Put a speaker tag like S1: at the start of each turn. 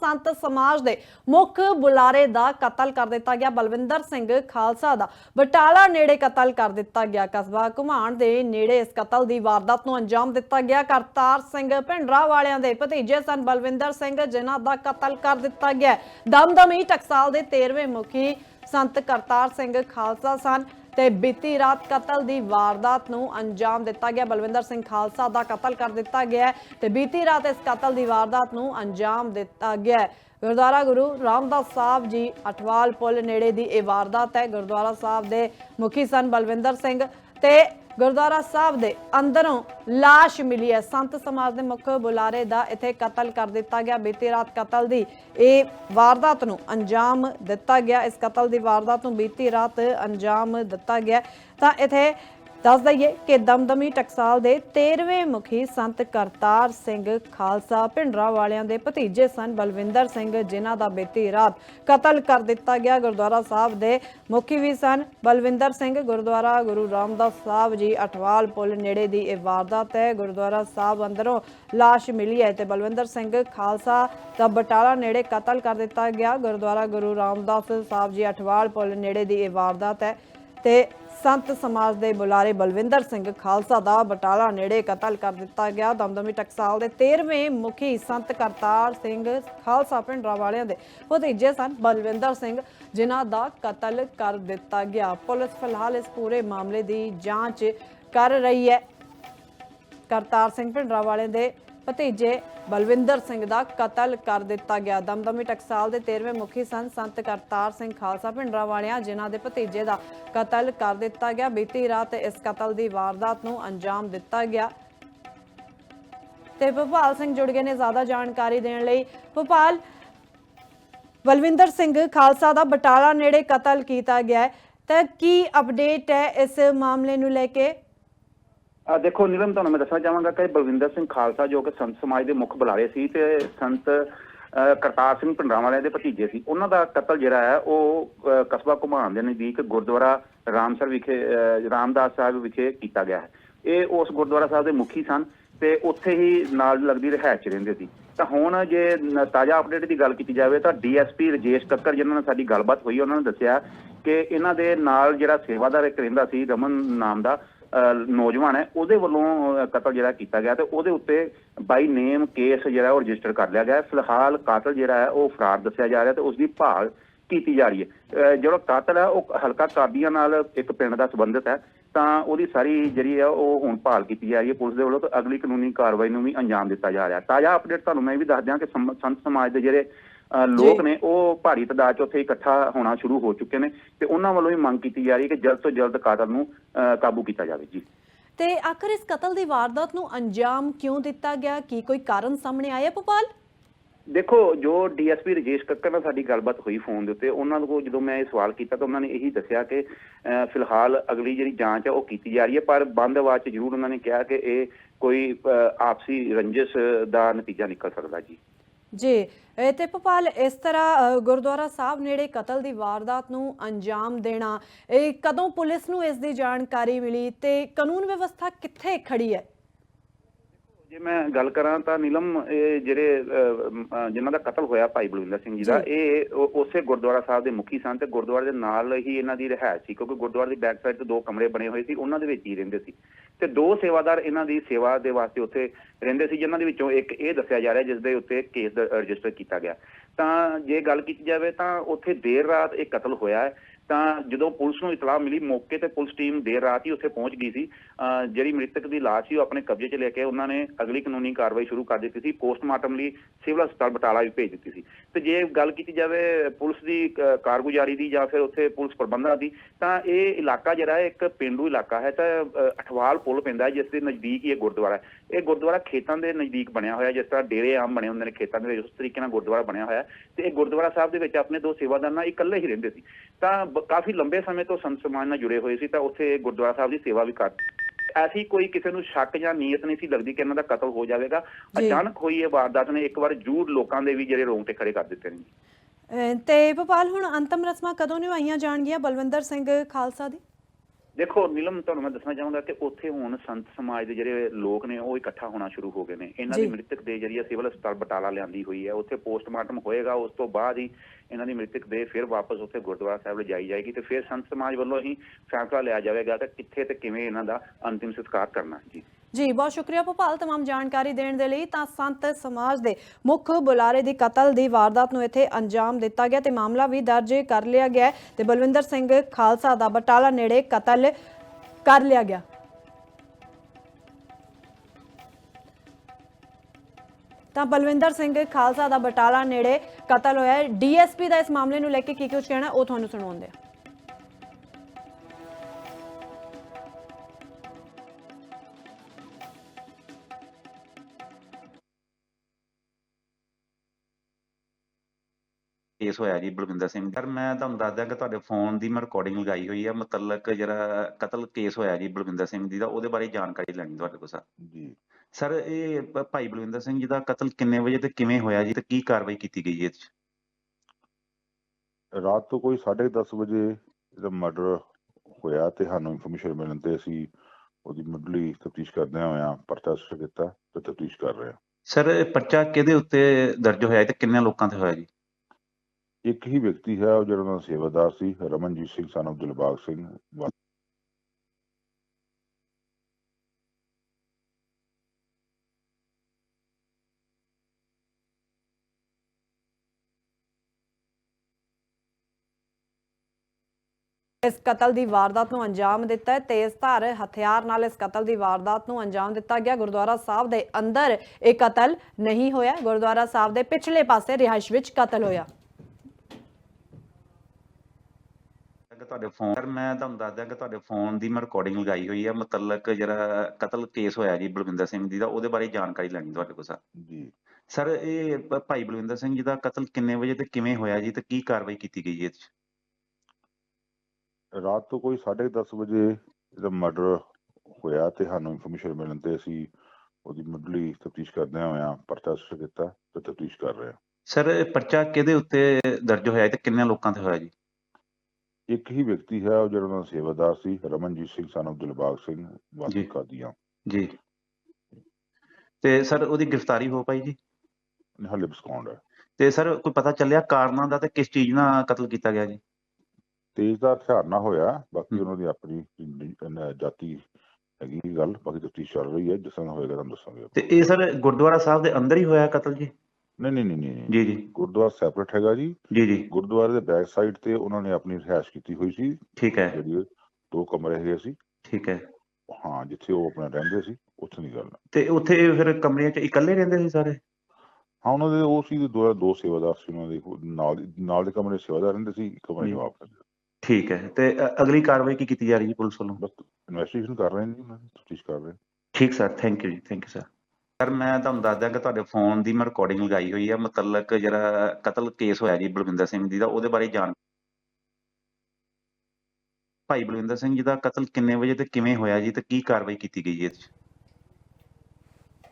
S1: ਸੰਤ ਸਮਾਜ ਦੇ ਮੁੱਖ ਬੁਲਾਰੇ ਦਾ ਕਤਲ ਕਰ ਦਿੱਤਾ ਗਿਆ। ਬਲਵਿੰਦਰ ਸਿੰਘ ਖਾਲਸਾ ਦਾ ਬਟਾਲਾ ਨੇੜੇ ਕਤਲ ਕਰ ਦਿੱਤਾ ਗਿਆ। ਕਸਬਾ ਘੁਮਾਣ ਦੇ ਨੇੜੇ ਇਸ ਕਤਲ ਦੀ ਵਾਰਦਾਤ ਨੂੰ ਅੰਜਾਮ ਦਿੱਤਾ ਗਿਆ। ਕਰਤਾਰ ਸਿੰਘ ਭਿੰਡਰਾ ਵਾਲਿਆਂ ਦੇ ਭਤੀਜੇ ਸਨ ਬਲਵਿੰਦਰ ਸਿੰਘ, ਜਿਨ੍ਹਾਂ ਦਾ ਕਤਲ ਕਰ ਦਿੱਤਾ ਗਿਆ। ਦਮਦਮੀ ਟਕਸਾਲ ਦੇ 13ਵੇਂ ਮੁਖੀ ਸੰਤ ਕਰਤਾਰ ਸਿੰਘ ਖਾਲਸਾ ਸਨ। ਤੇ ਬੀਤੀ ਰਾਤ ਕਤਲ ਦੀ ਵਾਰਦਾਤ ਨੂੰ ਅੰਜਾਮ ਦਿੱਤਾ ਗਿਆ। ਬਲਵਿੰਦਰ ਸਿੰਘ ਖਾਲਸਾ ਦਾ ਕਤਲ ਕਰ ਦਿੱਤਾ ਗਿਆ ਹੈ ਤੇ ਬੀਤੀ ਰਾਤ ਇਸ ਕਤਲ ਦੀ ਵਾਰਦਾਤ ਨੂੰ ਅੰਜਾਮ ਦਿੱਤਾ ਗਿਆ ਗੁਰਦੁਆਰਾ ਗੁਰੂ ਰਾਮਦਾਸ ਸਾਹਿਬ ਜੀ ਅਠਵਾਲ ਪੁਲ ਨੇੜੇ ਦੀ ਇਹ ਵਾਰਦਾਤ ਹੈ। ਗੁਰਦੁਆਰਾ ਸਾਹਿਬ ਦੇ ਮੁਖੀ ਸਨ ਬਲਵਿੰਦਰ ਸਿੰਘ ਤੇ ਗੁਰਦੁਆਰਾ ਸਾਹਿਬ ਦੇ ਅੰਦਰੋਂ লাশ ਮਿਲੀ ਹੈ। ਸੰਤ ਸਮਾਜ ਦੇ ਮੁੱਖ ਬੁਲਾਰੇ ਦਾ ਇੱਥੇ ਕਤਲ ਕਰ ਦਿੱਤਾ ਗਿਆ। ਬੀਤੀ ਰਾਤ ਕਤਲ ਦੀ ਇਹ ਵਾਰਦਾਤ ਨੂੰ ਅੰਜਾਮ ਦਿੱਤਾ ਗਿਆ। ਇਸ ਕਤਲ ਦੀ ਵਾਰਦਾਤ ਨੂੰ ਬੀਤੀ ਰਾਤ ਅੰਜਾਮ ਦਿੱਤਾ ਗਿਆ। ਤਾਂ ਇੱਥੇ ਦੱਸ ਦਈਏ ਕਿ ਦਮਦਮੀ ਟਕਸਾਲ ਦੇ 13ਵੇਂ ਮੁਖੀ ਸੰਤ ਕਰਤਾਰ ਸਿੰਘ ਖਾਲਸਾ ਭਿੰਡਰਾ ਵਾਲਿਆਂ ਦੇ ਭਤੀਜੇ ਸਨ ਬਲਵਿੰਦਰ ਸਿੰਘ, ਜਿਨ੍ਹਾਂ ਦਾ ਬੀਤੀ ਰਾਤ ਕਤਲ ਕਰ ਦਿੱਤਾ ਗਿਆ। ਗੁਰਦੁਆਰਾ ਸਾਹਿਬ ਦੇ ਮੁਖੀ ਵੀ ਸਨ ਬਲਵਿੰਦਰ ਸਿੰਘ। ਗੁਰਦੁਆਰਾ ਗੁਰੂ ਰਾਮਦਾਸ ਸਾਹਿਬ ਜੀ ਅਠਵਾਲ ਪੁਲ ਨੇੜੇ ਦੀ ਇਹ ਵਾਰਦਾਤ ਹੈ। ਗੁਰਦੁਆਰਾ ਸਾਹਿਬ ਅੰਦਰੋਂ লাশ ਮਿਲੀ ਹੈ ਤੇ ਬਲਵਿੰਦਰ ਸਿੰਘ ਖਾਲਸਾ ਦਾ ਬਟਾਲਾ ਨੇੜੇ ਕਤਲ ਕਰ ਦਿੱਤਾ ਗਿਆ। ਗੁਰਦੁਆਰਾ ਗੁਰੂ ਰਾਮਦਾਸ ਸਾਹਿਬ ਜੀ ਅਠਵਾਲ ਪੁਲ ਨੇੜੇ ਦੀ ਇਹ ਵਾਰਦਾਤ ਹੈ। ਤੇ ਸੰਤ ਸਮਾਜ ਦੇ ਬੁਲਾਰੇ ਬਲਵਿੰਦਰ ਸਿੰਘ ਖਾਲਸਾ ਦਾ ਬਟਾਲਾ ਨੇੜੇ ਕਤਲ ਕਰ ਦਿੱਤਾ ਗਿਆ। ਦਮਦਮੀ ਟਕਸਾਲ ਦੇ 13ਵੇਂ ਮੁਖੀ ਸੰਤ ਕਰਤਾਰ ਸਿੰਘ ਖਾਲਸਾ ਪਿੰਡਰਾ ਵਾਲਿਆਂ ਦੇ ਭਤੀਜੇ ਸਨ ਬਲਵਿੰਦਰ ਸਿੰਘ, ਜਿਨ੍ਹਾਂ ਦਾ ਕਤਲ ਕਰ ਦਿੱਤਾ ਗਿਆ। ਪੁਲਿਸ ਫਿਲਹਾਲ ਇਸ ਪੂਰੇ ਮਾਮਲੇ ਦੀ ਜਾਂਚ ਕਰ ਰਹੀ ਹੈ। ਕਰਤਾਰ ਸਿੰਘ ਭਿੰਡਰਾ ਵਾਲਿਆਂ ਦੇ ਭਤੀਜੇ ਬਲਵਿੰਦਰ ਸਿੰਘ ਦਾ ਕਤਲ ਕਰ ਦਿੱਤਾ ਗਿਆ। ਦਮਦਮੀ ਟਕਸਾਲ ਦੇ 13ਵੇਂ ਮੁਖੀ ਸਨ ਸੰਤ ਕਰਤਾਰ ਸਿੰਘ ਖਾਲਸਾ ਭਿੰਡਰਾ ਵਾਲਿਆਂ, ਜਿਨ੍ਹਾਂ ਦੇ ਭਤੀਜੇ ਦਾ ਕਤਲ ਕਰ ਦਿੱਤਾ ਗਿਆ। ਬੀਤੀ ਰਾਤ ਇਸ ਕਤਲ ਦੀ ਵਾਰਦਾਤ ਨੂੰ ਅੰਜਾਮ ਦਿੱਤਾ ਗਿਆ। ਤੇ ਭੋਪਾਲ ਸਿੰਘ ਜੁੜ ਗਏ ਨੇ ਜ਼ਿਆਦਾ ਜਾਣਕਾਰੀ ਦੇਣ ਲਈ। ਭੋਪਾਲ, ਬਲਵਿੰਦਰ ਸਿੰਘ ਖਾਲਸਾ ਦਾ ਬਟਾਲਾ ਨੇੜੇ ਕਤਲ ਕੀਤਾ ਗਿਆ ਹੈ। ਤਾਂ ਕੀ ਅਪਡੇਟ ਹੈ ਇਸ ਮਾਮਲੇ ਨੂੰ ਲੈ ਕੇ?
S2: ਆ ਦੇਖੋ ਨਿਰਮ ਤੁਹਾਨੂੰ ਮੈਂ ਦੱਸਣਾ ਚਾਹਾਂਗਾ ਕਿ ਬਲਵਿੰਦਰ ਸਿੰਘ ਖਾਲਸਾ ਜੋ ਕਿ ਸੰਤ ਸਮਾਜ ਦੇ ਮੁੱਖ ਬੁਲਾਰੇ ਸੀ ਤੇ ਸੰਤ ਅ, ਕਰਤਾਰ ਸਿੰਘ ਭਿੰਡਰਾਂ ਵਾਲਿਆਂ ਦੇ ਭਤੀਜੇ ਸੀ ਉਹਨਾਂ ਦਾ ਕਤਲ ਜਿਹੜਾ ਹੈ ਉਹ ਕਸਬਾ ਘੁਮਾਣ ਦੇ ਨਜ਼ਦੀਕ ਗੁਰਦੁਆਰਾ ਰਾਮਸਰ ਵਿਖੇ ਰਾਮਦਾਸ ਸਾਹਿਬ ਵਿਖੇ ਕੀਤਾ ਗਿਆ ਹੈ। ਇਹ ਉਸ ਗੁਰਦੁਆਰਾ ਸਾਹਿਬ ਦੇ ਮੁਖੀ ਸਨ ਤੇ ਉੱਥੇ ਹੀ ਨਾਲ ਲੱਗਦੀ ਰਿਹਾਇਸ਼ ਰਹਿੰਦੇ ਸੀ। ਤਾਂ ਹੁਣ ਜੇ ਤਾਜ਼ਾ ਅਪਡੇਟ ਦੀ ਗੱਲ ਕੀਤੀ ਜਾਵੇ ਤਾਂ ਡੀਐਸਪੀ ਰਜੇਸ਼ ਕੱਕਰ ਜਿਨ੍ਹਾਂ ਨਾਲ ਸਾਡੀ ਗੱਲਬਾਤ ਹੋਈ ਉਹਨਾਂ ਨੇ ਦੱਸਿਆ ਕਿ ਇਹਨਾਂ ਦੇ ਨਾਲ ਜਿਹੜਾ ਸੇਵਾਦਾਰ ਇੱਕ ਰਹਿੰਦਾ ਸੀ ਰਮਨ ਨਾਮ ਦਾ ਨੌਜਵਾਨ ਹੈ, ਉਹਦੇ ਵੱਲੋਂ ਕਤਲ ਜਿਹੜਾ ਕੀਤਾ ਗਿਆ ਤੇ ਉਹਦੇ ਉੱਤੇ ਬਾਈ ਨੇਮ ਕੇਸ ਜਿਹੜਾ ਉਹ ਰਜਿਸਟਰ ਕਰ ਲਿਆ ਗਿਆ ਫਿਲਹਾਲ ਕਾਤਲ ਜਿਹੜਾ ਹੈ, ਉਹ ਫਰਾਰ ਦੱਸਿਆ ਜਾ ਰਿਹਾ ਤੇ ਉਸ ਦੀ ਭਾਲ ਕੀਤੀ ਜਾ ਰਹੀ ਹੈ। ਜਿਹੜਾ ਕਾਤਲ ਹੈ, ਉਹ ਹਲਕਾ ਕਾਬੀਆਂ ਨਾਲ ਇੱਕ ਪਿੰਡ ਦਾ ਸੰਬੰਧਿਤ ਹੈ, ਤਾਂ ਉਹਦੀ ਸਾਰੀ ਜਿਹੜੀ ਹੈ, ਉਹ ਹੁਣ ਭਾਲ ਕੀਤੀ ਜਾ ਰਹੀ ਹੈ ਪੁਲਿਸ ਦੇ ਵੱਲੋਂ ਤੇ ਅਗਲੀ ਕਾਨੂੰਨੀ ਕਾਰਵਾਈ ਨੂੰ ਵੀ ਅੰਜਾਮ ਦਿੱਤਾ ਜਾ ਰਿਹਾ ਤਾਜ਼ਾ ਅਪਡੇਟ ਤੁਹਾਨੂੰ ਮੈਂ ਇਹ ਵੀ ਦੱਸ ਦਿਆਂ ਕਿ ਸੰਤ ਸਮਾਜ ਦੇ ਜਿਹੜੇ ਲੋਕ ਨੇ ਉਹ ਭਾਰੀ ਤਾਦਾਦ 'ਚ ਉੱਥੇ ਇਕੱਠਾ ਹੋਣਾ ਸ਼ੁਰੂ ਹੋ ਚੁੱਕੇ ਨੇ ਤੇ ਉਹਨਾਂ ਵੱਲੋਂ ਵੀ ਮੰਗ ਕੀਤੀ ਜਾ ਰਹੀ ਹੈ ਕਿ ਜਲਦ ਤੋਂ ਜਲਦ ਕਾਤਲ ਨੂੰ ਕਾਬੂ ਕੀਤਾ ਜਾਵੇ ਜੀ।
S1: ਤੇ ਆਖਰ ਇਸ ਕਤਲ ਦੀ ਵਾਰਦਾਤ ਨੂੰ ਅੰਜਾਮ ਕਿਉਂ ਦਿੱਤਾ ਗਿਆ? ਕੀ ਕੋਈ ਕਾਰਨ ਸਾਹਮਣੇ ਆਇਆ ਭੋਪਾਲ?
S2: ਦੇਖੋ ਜੋ ਡੀਐਸਪੀ ਰਜੇਸ਼ ਕੱਕਰ ਨਾਲ ਸਾਡੀ ਗੱਲਬਾਤ ਹੋਈ ਫੋਨ ਦੇ ਉੱਤੇ ਉਹਨਾਂ ਕੋਲ ਜਦੋਂ ਮੈਂ ਇਹ ਸਵਾਲ ਕੀਤਾ ਤਾਂ ਉਹਨਾਂ ਨੇ ਇਹੀ ਦੱਸਿਆ ਕਿ ਫਿਲਹਾਲ ਅਗਲੀ ਜਿਹੜੀ ਜਾਂਚ ਹੈ ਉਹ ਕੀਤੀ ਜਾ ਰਹੀ ਹੈ ਪਰ ਬੰਦ ਆਵਾਜ਼ 'ਚ ਜ਼ਰੂਰ ਉਹਨਾਂ ਨੇ ਕਿਹਾ ਕਿ ਇਹ ਕੋਈ ਆਪਸੀ ਰੰਜਿਸ਼ ਦਾ ਨਤੀਜਾ ਨਿਕਲ ਸਕਦਾ ਜੀ।
S1: ਜੀ ਇਹ ਤੇ ਭੋਪਾਲ ਇਸ ਤਰ੍ਹਾਂ ਗੁਰਦੁਆਰਾ ਸਾਹਿਬ ਨੇੜੇ ਕਤਲ ਦੀ ਵਾਰਦਾਤ ਨੂੰ ਅੰਜਾਮ ਦੇਣਾ ਇਹ ਕਦੋਂ ਪੁਲਿਸ ਨੂੰ ਇਸ ਦੀ ਜਾਣਕਾਰੀ ਮਿਲੀ ਤੇ ਕਾਨੂੰਨ ਵਿਵਸਥਾ ਕਿੱਥੇ ਖੜੀ ਹੈ
S2: ਜੇ ਮੈਂ ਗੱਲ ਕਰਾਂ ਤਾਂ ਨੀਲਮ ਇਹ ਜਿਹੜੇ ਜਿਨ੍ਹਾਂ ਦਾ ਕਤਲ ਹੋਇਆ ਭਾਈ ਬਲਵਿੰਦਰ ਸਿੰਘ ਜੀ ਦਾ। ਇਹ ਉਸੇ ਗੁਰਦੁਆਰਾ ਸਾਹਿਬ ਦੇ ਮੁਖੀ ਸਨ ਤੇ ਗੁਰਦੁਆਰੇ ਦੇ ਨਾਲ ਹੀ ਇਹਨਾਂ ਦੀ ਰਿਹਾਇਸ਼ ਸੀ ਕਿਉਂਕਿ ਗੁਰਦੁਆਰੇ ਦੀ ਬੈਕ ਸਾਈਡ ਤੇ ਦੋ ਕਮਰੇ ਬਣੇ ਹੋਏ ਸੀ ਉਹਨਾਂ ਦੇ ਵਿੱਚ ਹੀ ਰਹਿੰਦੇ ਸੀ ਤੇ ਦੋ ਸੇਵਾਦਾਰ ਇਹਨਾਂ ਦੀ ਸੇਵਾ ਦੇ ਵਾਸਤੇ ਉੱਥੇ ਰਹਿੰਦੇ ਸੀ, ਜਿਨ੍ਹਾਂ ਦੇ ਵਿੱਚੋਂ ਇੱਕ ਇਹ ਦੱਸਿਆ ਜਾ ਰਿਹਾ ਜਿਸ ਦੇ ਉੱਤੇ ਕੇਸ ਰਜਿਸਟਰ ਕੀਤਾ ਗਿਆ। ਤਾਂ ਜੇ ਗੱਲ ਕੀਤੀ ਜਾਵੇ ਤਾਂ ਉੱਥੇ ਦੇਰ ਰਾਤ ਇਹ ਕਤਲ ਹੋਇਆ ਹੈ। ਤਾਂ ਜਦੋਂ ਪੁਲਿਸ ਨੂੰ ਇਤਲਾਹ ਮਿਲੀ, ਮੌਕੇ ਤੇ ਪੁਲਿਸ ਟੀਮ ਦੇਰ ਰਾਤ ਹੀ ਉੱਥੇ ਪਹੁੰਚ ਗਈ ਸੀ। ਜਿਹੜੀ ਮ੍ਰਿਤਕ ਦੀ ਲਾਸ਼ ਸੀ ਉਹ ਆਪਣੇ ਕਬਜ਼ੇ 'ਚ ਲੈ ਕੇ ਉਹਨਾਂ ਨੇ ਅਗਲੀ ਕਾਨੂੰਨੀ ਕਾਰਵਾਈ ਸ਼ੁਰੂ ਕਰ ਦਿੱਤੀ ਸੀ। ਪੋਸਟਮਾਰਟਮ ਲਈ ਸਿਵਲ ਹਸਪਤਾਲ ਬਟਾਲਾ ਵੀ ਭੇਜ ਦਿੱਤੀ ਸੀ। ਤੇ ਜੇ ਗੱਲ ਕੀਤੀ ਜਾਵੇ ਪੁਲਿਸ ਦੀ ਕਾਰਗੁਜ਼ਾਰੀ ਦੀ ਜਾਂ ਫਿਰ ਉੱਥੇ ਪੁਲਿਸ ਪ੍ਰਬੰਧਾਂ ਦੀ, ਤਾਂ ਇਹ ਇਲਾਕਾ ਜਿਹੜਾ ਹੈ, ਇੱਕ ਪਿੰਡੂ ਇਲਾਕਾ ਹੈ। ਤਾਂ ਅਠਵਾਲ ਪੁਲ ਪੈਂਦਾ ਜਿਸ ਦੇ ਨਜ਼ਦੀਕ ਹੀ ਇਹ ਗੁਰਦੁਆਰਾ ਹੈ। ਇਹ ਗੁਰਦੁਆਰਾ ਖੇਤਾਂ ਦੇ ਨਜ਼ਦੀਕ ਬਣਿਆ ਹੋਇਆ ਜਿਸ ਤਰ੍ਹਾਂ ਡੇਰੇ ਆਮ ਬਣੇ ਹੁੰਦੇ ਨੇ ਖੇਤਾਂ ਦੇ ਵਿੱਚ ਉਸ ਤਰੀਕੇ ਨਾਲ ਗੁਰਦੁਆਰਾ ਬਣਿਆ ਹੋਇਆ ਤੇ ਇਹ ਗੁਰਦੁਆਰਾ ਸਾਹਿਬ ਦੇ ਵਿੱਚ ਆਪਣੇ ਦੋ ਸੇਵਾਦਾਰ ਨਾਲ ਇਕੱਲੇ ਹੀ ਰਹਿੰਦੇ ਸੀ। ਤਾਂ ਕਾਫੀ ਲੰਬੇ ਸਮੇਂ ਤੋਂ ਸੰਤ ਸਮਾਜ ਨਾਲ ਜੁੜੇ ਹੋਏ ਸੀ ਤਾਂ ਉੱਥੇ ਗੁਰਦੁਆਰਾ ਸਾਹਿਬ ਦੀ ਸੇਵਾ ਵੀ ਕਰ ਐਸੀ ਕੋਈ ਕਿਸੇ ਨੂੰ ਸ਼ੱਕ ਜਾਂ ਨੀਅਤ ਨਹੀਂ ਸੀ ਲੱਗਦੀ ਕਿ ਇਹਨਾਂ ਦਾ ਕਤਲ ਹੋ ਜਾਵੇਗਾ। ਅਚਾਨਕ ਹੋਈ ਇਹ ਵਾਰਦਾਤ ਨੇ ਇੱਕ ਵਾਰ ਜ਼ਰੂਰ ਲੋਕਾਂ ਦੇ ਵੀ ਜਿਹੜੇ ਰੋਂਗਟੇ ਖੜੇ ਕਰ ਦਿੱਤੇ ਨੇ।
S1: ਤੇ ਭੋਪਾਲ ਹੁਣ ਅੰਤਮ ਰਸਮਾਂ ਕਦੋਂ ਨਿਭਾਈਆਂ ਜਾਣਗੀਆਂ? ਬਲਵਿੰਦਰ ਸਿੰਘ ਖਾਲਸਾ ਦੀ।
S2: ਦੇਖੋ ਨੀਲਮ ਤੁਹਾਨੂੰ ਮੈਂ ਦੱਸਣਾ ਚਾਹਾਂਗਾ ਕਿ ਉੱਥੇ ਹੁਣ ਸੰਤ ਸਮਾਜ ਦੇ ਜਿਹੜੇ ਲੋਕ ਨੇ ਉਹ ਇਕੱਠਾ ਹੋਣਾ ਸ਼ੁਰੂ ਹੋ ਗਏ ਨੇ। ਇਹਨਾਂ ਦੀ। ਮ੍ਰਿਤਕ ਦੇ ਜਿਹੜੀ ਸਿਵਲ ਹਸਪਤਾਲ ਬਟਾਲਾ ਲਿਆਂਦੀ ਹੋਈ ਹੈ ਉੱਥੇ ਪੋਸਟਮਾਰਟਮ ਹੋਏਗਾ ਉਸ ਤੋਂ ਬਾਅਦ ਹੀ ਇਹਨਾਂ ਦੀ ਮ੍ਰਿਤਕ ਦੇ ਫਿਰ ਵਾਪਸ ਉੱਥੇ ਗੁਰਦੁਆਰਾ ਸਾਹਿਬ ਲਿਜਾਈ ਜਾਏਗੀ ਤੇ ਫਿਰ ਸੰਤ ਸਮਾਜ ਵੱਲੋਂ ਹੀ ਫੈਸਲਾ ਲਿਆ ਜਾਵੇਗਾ ਕਿ ਕਿੱਥੇ ਤੇ ਕਿਵੇਂ ਇਹਨਾਂ ਦਾ ਅੰਤਿਮ ਸੰਸਕਾਰ ਕਰਨਾ ਹੈ। ਜੀ।
S1: ਜੀ ਬਹੁਤ ਸ਼ੁਕਰੀਆ ਭੋਪਾਲ तमाम ਜਾਣਕਾਰੀ ਦੇਣ ਦੇ ਲਈ ਤਾਂ ਸੰਤ ਸਮਾਜ ਦੇ ਮੁੱਖ ਬੁਲਾਰੇ ਦੀ ਕਤਲ ਦੀ ਵਾਰਦਾਤ ਨੂੰ ਇੱਥੇ ਅੰਜਾਮ ਦਿੱਤਾ ਗਿਆ ਤੇ ਮਾਮਲਾ ਵੀ ਦਰਜ ਕਰ ਲਿਆ ਗਿਆ ਹੈ ਤੇ ਬਲਵਿੰਦਰ ਸਿੰਘ ਖਾਲਸਾ ਦਾ ਬਟਾਲਾ ਨੇੜੇ ਕਤਲ ਕਰ ਲਿਆ ਗਿਆ ਤਾਂ ਬਲਵਿੰਦਰ ਸਿੰਘ ਖਾਲਸਾ ਦਾ ਬਟਾਲਾ ਨੇੜੇ ਕਤਲ ਹੋਇਆ ਹੈ ਡੀਐਸਪੀ ਦਾ ਇਸ ਮਾਮਲੇ ਨੂੰ ਲੈ ਕੇ ਕੀ ਕੁਝ ਕਹਿਣਾ ਉਹ ਤੁਹਾਨੂੰ ਸੁਣਾਉਂਦੇ ਹਾਂ
S3: ਕੇਸ ਹੋਇਆ ਜੀ ਬਲਵਿੰਦਰ ਸਿੰਘ ਸਰ ਮੈਂ ਤੁਹਾਨੂੰ ਦੱਸ ਦਿਆਂ ਕਿ ਤੁਹਾਡੇ ਫੋਨ ਦੀ ਮੈਂ ਰਿਕਾਰਡਿੰਗ ਲਗਾਈ ਹੋਈ ਹੈ ਮਤਲਬ ਕਿ ਜਿਹੜਾ ਕਤਲ ਕੇਸ ਹੋਇਆ ਜੀ ਬਲਵਿੰਦਰ ਸਿੰਘ ਜੀ ਦਾ ਉਹਦੇ ਬਾਰੇ ਜਾਣਕਾਰੀ ਲੈਣੀ ਤੁਹਾਡੇ ਕੋਲ ਸਰ।
S4: ਜੀ।
S3: ਸਰ ਇਹ ਭਾਈ ਬਲਵਿੰਦਰ ਸਿੰਘ ਜੀ ਦਾ ਕਤਲ ਕਿੰਨੇ ਵਜੇ ਤੇ ਕਿਵੇਂ ਹੋਇਆ ਜੀ ਤੇ ਕੀ ਕਾਰਵਾਈ ਕੀਤੀ ਗਈ ਹੈ ਇਹਦੇ 'ਚ?
S4: ਰਾਤ ਤੋਂ ਕੋਈ 10:30 ਵਜੇ ਇਹਦਾ ਮਰਡਰ ਹੋਇਆ ਤੇ ਸਾਨੂੰ ਇਨਫੋਰਮੇਸ਼ਨ ਮਿਲਣ ਤੇ ਅਸੀਂ ਉਹਦੀ ਮੁੱਢਲੀ ਤਫਤੀਸ਼ ਕਰਦੇ ਹੋਇਆ ਪਰਚਾ ਰਜਿਸਟਰ ਕੀਤਾ ਤੇ ਤਫਤੀਸ਼ ਕਰ ਰਹੇ ਹਾਂ।
S3: ਸਰ ਇਹ ਪਰਚਾ ਕਿਹਦੇ ਉੱਤੇ ਦਰਜ ਹੋਇਆ ਤੇ ਕਿੰਨੇ ਲੋਕਾਂ ਤੇ ਹੋਇਆ ਜੀ?
S4: ਇੱਕ ਹੀ ਵਿਅਕਤੀ ਹੈ, ਉਹ ਜਿਹੜਾ ਉਹਨਾਂ ਦਾ ਸੇਵਾਦਾਰ ਸੀ, ਰਮਨਜੀਤ ਸਿੰਘ, son of ਦਿਲਬਾਗ ਸਿੰਘ।
S1: ਇਸ ਕਤਲ ਦੀ ਵਾਰਦਾਤ ਨੂੰ ਅੰਜਾਮ ਦਿੱਤਾ ਤੇਜ਼ ਧਾਰ ਹਥਿਆਰ ਨਾਲ ਇਸ ਕਤਲ ਦੀ ਵਾਰਦਾਤ ਨੂੰ ਅੰਜਾਮ ਦਿੱਤਾ ਗਿਆ। ਗੁਰਦੁਆਰਾ ਸਾਹਿਬ ਦੇ ਅੰਦਰ ਇਹ ਕਤਲ ਨਹੀਂ ਹੋਇਆ। ਗੁਰਦੁਆਰਾ ਸਾਹਿਬ ਦੇ ਪਿਛਲੇ ਪਾਸੇ ਰਿਹਾਇਸ਼ ਵਿੱਚ ਕਤਲ ਹੋਇਆ
S3: ਕਿ ਤੁਹਾਡੇ ਫੋਨ ਸਰ ਮੈਂ ਤੁਹਾਨੂੰ ਦੱਸ ਦਿਆਂ ਕਿ ਤੁਹਾਡੇ ਫੋਨ ਦੀ ਮੈਂ ਰਿਕਾਰਡਿੰਗ ਲਗਾਈ ਹੋਈ ਹੈ ਮਤਲਬ ਜਿਹੜਾ ਕਤਲ ਕੇਸ ਹੋਇਆ ਜੀ ਬਲਵਿੰਦਰ ਸਿੰਘ ਜੀ ਦਾ ਉਹਦੇ ਬਾਰੇ ਜਾਣਕਾਰੀ ਲੈਣੀ ਤੁਹਾਡੇ ਕੋਲ ਸਰ
S4: ਜੀ।
S3: ਸਰ ਇਹ ਭਾਈ ਬਲਵਿੰਦਰ ਸਿੰਘ ਜੀ ਦਾ ਕਤਲ ਕਿੰਨੇ ਵਜੇ ਤੇ ਕਿਵੇਂ ਹੋਇਆ ਜੀ ਤੇ ਕੀ ਕਾਰਵਾਈ ਕੀਤੀ ਗਈ ਹੈ
S4: ਰਾਤ ਤੋਂ ਕੋਈ 10:30 ਵਜੇ ਇਹਦਾ ਮਰਡਰ ਹੋਇਆ ਤੇ ਸਾਨੂੰ ਇਨਫੋਰਮੇਸ਼ਨ ਮਿਲਣ ਤੇ ਅਸੀਂ ਉਹਦੀ ਮੁੱਢਲੀ ਤਫਤੀਸ਼ ਕਰਦੇ ਹੋਇਆ ਪਰਚਾ ਰਜਿਸਟਰ ਕੀਤਾ ਤੇ ਤਫਤੀਸ਼ ਕਰ ਰਹੇ ਹਾਂ।
S3: ਸਰ ਪਰਚਾ ਕਿਹਦੇ ਉੱਤੇ ਦਰਜ ਹੋਇਆ ਤੇ ਕਿੰਨੇ ਲੋਕਾਂ ਤੇ ਹੋਇਆ ਜੀ?
S4: ਇੱਕ ਹੀ ਵਿਅਕਤੀ ਹੈ ਉਹ ਜਿਹੜਾ ਉਹਨਾਂ ਦਾ ਸੇਵਾਦਾਰ ਸੀ ਰਮਨਜੀਤ ਸਿੰਘ son of ਦਿਲਬਾਗ ਸਿੰਘ। ਵਾਸੀ ਕਾਦੀਆਂ।
S3: ਜੀ। ਤੇ ਸਰ ਉਹਦੀ ਗ੍ਰਿਫਤਾਰੀ ਹੋ ਪਾਈ ਜੀ?
S4: ਹਲੇ ਬਸਕੌਂਡ ਹੈ।
S3: ਤੇ ਸਰ ਕੋਈ ਪਤਾ ਚੱਲਿਆ ਕਾਰਨਾਂ ਦਾ ਤੇ ਕਿਸ ਚੀਜ਼ ਨਾਲ ਕਤਲ ਕੀਤਾ ਗਿਆ ਜੀ?
S4: ਤੇਜ਼ਦਾਰ ਹਥਿਆਰ ਨਾ ਹੋਇਆ ਬਾਕੀ। ਉਹਨਾਂ ਦੀ ਆਪਣੀ ਜਾਤੀ ਹੈਗੀ ਗੱਲ ਬਾਕੀ ਤਫਤੀਸ਼ ਚੱਲ ਰਹੀ ਹੈ ਜਿਸ ਹੋਏਗਾ ਤੁਹਾਨੂੰ ਦੱਸਾਂਗੇ
S3: ਤੇ ਇਹ ਸਰ ਗੁਰਦੁਆਰਾ ਸਾਹਿਬ ਦੇ ਅੰਦਰ ਹੀ ਹੋਇਆ ਕਤਲ ਜੀ?
S4: ਨਹੀਂ ਨਹੀਂ ਨਹੀਂ ਨਹੀਂ
S3: ਜੀ ਜੀ।
S4: ਗੁਰਦੁਆਰਾ ਸੈਪਰੇਟ ਹੈਗਾ ਜੀ।
S3: ਜੀ ਜੀ।
S4: ਗੁਰਦੁਆਰੇ ਦੇ ਬੈਕ ਸਾਈਡ ਤੇ ਉਹਨਾਂ ਨੇ ਆਪਣੀ ਰਿਹਾਇਸ਼ ਕੀਤੀ ਹੋਈ ਸੀ।
S3: ਠੀਕ ਹੈ।
S4: ਜਿਹੜੀ ਦੋ ਕਮਰੇ ਹੈਗੇ ਸੀ।
S3: ਠੀਕ ਹੈ।
S4: ਹਾਂ ਜਿੱਥੇ ਉਹ ਆਪਣਾ ਰਹਿੰਦੇ ਸੀ ਉੱਥੇ ਦੀ ਗੱਲ।
S3: ਤੇ ਉੱਥੇ ਫਿਰ ਕਮਰਿਆਂ 'ਚ ਇਕੱਲੇ ਰਹਿੰਦੇ ਸੀ ਸਾਰੇ?
S4: ਹਾਂ ਉਹਨਾਂ ਦੇ ਉਹ ਸੀ ਦੋ ਦੋ ਸੇਵਾਦਾਰ ਸੀ ਉਹਨਾਂ ਦੇ। ਨਾਲ ਨਾਲ ਦੇ ਕਮਰੇ ਸੇਵਾਦਾਰ ਰਹਿੰਦੇ ਸੀ ਇੱਕ ਕਮਰੇ। ਜਵਾਬ ਕਰਦੇ
S3: ਠੀਕ ਹੈ। ਤੇ ਅਗਲੀ ਕਾਰਵਾਈ ਕੀ ਕੀਤੀ ਜਾ ਰਹੀ ਹੈ ਪੁਲਿਸ ਵੱਲੋਂ?
S4: ਬਸ ਇਨਵੈਸਟੀਗੇਸ਼ਨ ਕਰ ਰਹੇ ਨੇ ਜੀ ਤਫਤੀਸ਼ ਕਰ ਰਹੇ।
S3: ਠੀਕ ਸਰ ਥੈਂਕ ਯੂ ਜੀ ਥੈਂਕ ਯੂ ਸਰ ਸਰ, ਮੈਂ ਤੁਹਾਨੂੰ ਦੱਸ ਦਿਆਂ ਕਿ ਤੁਹਾਡੇ ਫੋਨ ਦੀ ਮੈਂ ਰਿਕਾਰਡਿੰਗ ਲਗਾਈ ਹੋਈ ਹੈ ਮਤਲਬ ਜਿਹੜਾ ਕਤਲ ਕੇਸ ਹੋਇਆ ਜੀ ਬਲਵਿੰਦਰ ਸਿੰਘ ਜੀ ਦਾ, ਉਹਦੇ ਬਾਰੇ ਜਾਣ ਭਾਈ ਬਲਵਿੰਦਰ ਸਿੰਘ ਜੀ ਦਾ ਕਤਲ ਕਿੰਨੇ ਵਜੇ ਤੇ ਕਿਵੇਂ ਹੋਇਆ ਜੀ ਤੇ ਕੀ ਕਾਰਵਾਈ ਕੀਤੀ ਗਈ ਹੈ ਇਹਦੇ 'ਚ?